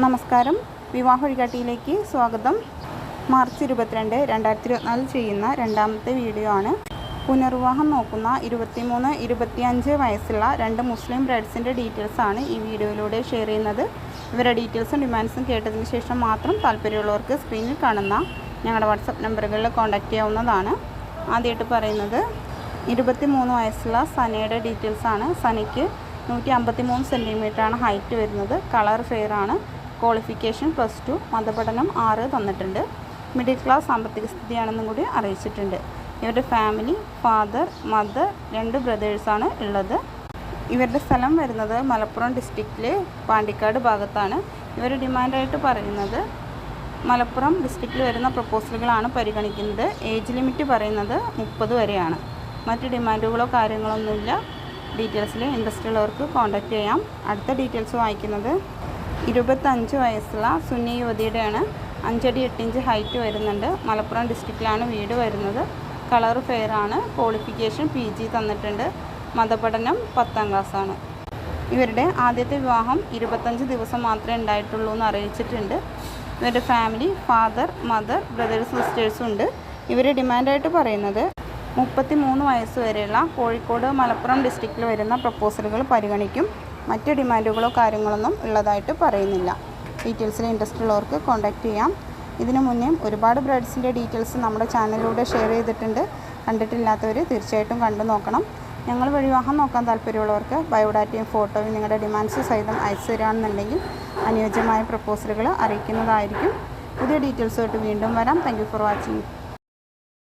നമസ്കാരം. വിവാഹ വഴികാട്ടിയിലേക്ക് സ്വാഗതം. മാർച്ച് ഇരുപത്തിരണ്ട് രണ്ടായിരത്തി ഇരുപത്തിനാലിൽ ചെയ്യുന്ന രണ്ടാമത്തെ വീഡിയോ ആണ്. പുനർവിവാഹം നോക്കുന്ന ഇരുപത്തിമൂന്ന് ഇരുപത്തിയഞ്ച് വയസ്സുള്ള രണ്ട് മുസ്ലിം ബ്രൈഡ്സിന്റെ ഡീറ്റെയിൽസ് ആണ് ഈ വീഡിയോയിലൂടെ ഷെയർ ചെയ്യുന്നത്. ഇവരുടെ ഡീറ്റെയിൽസും ഡിമാൻഡ്സും കേട്ടതിന് ശേഷം മാത്രം താല്പര്യമുള്ളവർക്ക് സ്ക്രീനിൽ കാണുന്ന ഞങ്ങളുടെ വാട്സപ്പ് നമ്പറുകളിൽ കോൺടാക്റ്റ് ചെയ്യാവുന്നതാണ്. ആദ്യമായിട്ട് പറയുന്നത് ഇരുപത്തി മൂന്ന് വയസ്സുള്ള സനയുടെ ഡീറ്റെയിൽസ് ആണ്. സനയ്ക്ക് നൂറ്റി അമ്പത്തി മൂന്ന് സെന്റിമീറ്ററാണ് ഹൈറ്റ് വരുന്നത്. കളർ ഫെയർ ആണ് ക്വാളിഫിക്കേഷൻ പ്ലസ് ടു മതപഠനം ആറ് തന്നിട്ടുണ്ട്. മിഡിൽ ക്ലാസ് സാമ്പത്തിക സ്ഥിതിയാണെന്നും കൂടി അറിയിച്ചിട്ടുണ്ട്. ഇവരുടെ ഫാമിലി ഫാദർ മദർ രണ്ട് ബ്രദേഴ്സാണ് ഉള്ളത്. ഇവരുടെ സ്ഥലം വരുന്നത് മലപ്പുറം ഡിസ്ട്രിക്റ്റിലെ പാണ്ടിക്കാട് ഭാഗത്താണ്. ഇവർ ഡിമാൻഡായിട്ട് പറയുന്നത് മലപ്പുറം ഡിസ്ട്രിക്റ്റിൽ വരുന്ന പ്രപ്പോസലുകളാണ് പരിഗണിക്കുന്നത്. ഏജ് ലിമിറ്റ് പറയുന്നത് മുപ്പത് വരെയാണ്. മറ്റ് ഡിമാൻഡുകളോ കാര്യങ്ങളൊന്നുമില്ല. ഡീറ്റെയിൽസിൽ ഇൻട്രസ്റ്റ് ഉള്ളവർക്ക് കോൺടാക്റ്റ് ചെയ്യാം. അടുത്ത ഡീറ്റെയിൽസ് വായിക്കുന്നത് ഇരുപത്തഞ്ച് വയസ്സുള്ള സുന്നി യുവതിയുടെയാണ് അഞ്ചടി എട്ടിഞ്ച് ഹൈറ്റ് വരുന്നുണ്ട്. മലപ്പുറം ഡിസ്ട്രിക്റ്റിലാണ് വീട് വരുന്നത്. കളർ ഫെയറാണ് ക്വാളിഫിക്കേഷൻ പി ജി തന്നിട്ടുണ്ട്. മതപഠനം പത്താം ക്ലാസ്സാണ്. ഇവരുടെ ആദ്യത്തെ വിവാഹം ഇരുപത്തഞ്ച് ദിവസം മാത്രമേ ഉണ്ടായിട്ടുള്ളൂ എന്ന് അറിയിച്ചിട്ടുണ്ട്. ഇവരുടെ ഫാമിലി ഫാദർ മദർ ബ്രദേഴ്സ് സിസ്റ്റേഴ്സും ഉണ്ട്. ഇവർ ഡിമാൻഡായിട്ട് പറയുന്നത് മുപ്പത്തി മൂന്ന് വയസ്സ് വരെയുള്ള കോഴിക്കോട് മലപ്പുറം ഡിസ്ട്രിക്റ്റിൽ വരുന്ന പ്രപ്പോസലുകൾ പരിഗണിക്കും. മറ്റ് ഡിമാൻഡുകളോ കാര്യങ്ങളൊന്നും ഉള്ളതായിട്ട് പറയുന്നില്ല. ഡീറ്റെയിൽസിൽ ഇൻട്രസ്റ്റ് ഉള്ളവർക്ക് കോൺടാക്റ്റ് ചെയ്യാം. ഇതിനു മുന്നേ ഒരുപാട് ബ്രൈഡ്സിന്റെ ഡീറ്റെയിൽസ് നമ്മുടെ ചാനലിലൂടെ ഷെയർ ചെയ്തിട്ടുണ്ട്. കണ്ടിട്ടില്ലാത്തവർ തീർച്ചയായിട്ടും കണ്ടു നോക്കണം. ഞങ്ങൾ വഴിവാഹം നോക്കാൻ താല്പര്യമുള്ളവർക്ക് ബയോഡാറ്റയും ഫോട്ടോയും നിങ്ങളുടെ ഡിമാൻഡ്സ് സഹിതം അയച്ചു തരികയാണെന്നുണ്ടെങ്കിൽ അനുയോജ്യമായ പ്രപ്പോസലുകൾ അറിയിക്കുന്നതായിരിക്കും. പുതിയ ഡീറ്റെയിൽസുമായിട്ട് വീണ്ടും വരാം. Thank for watching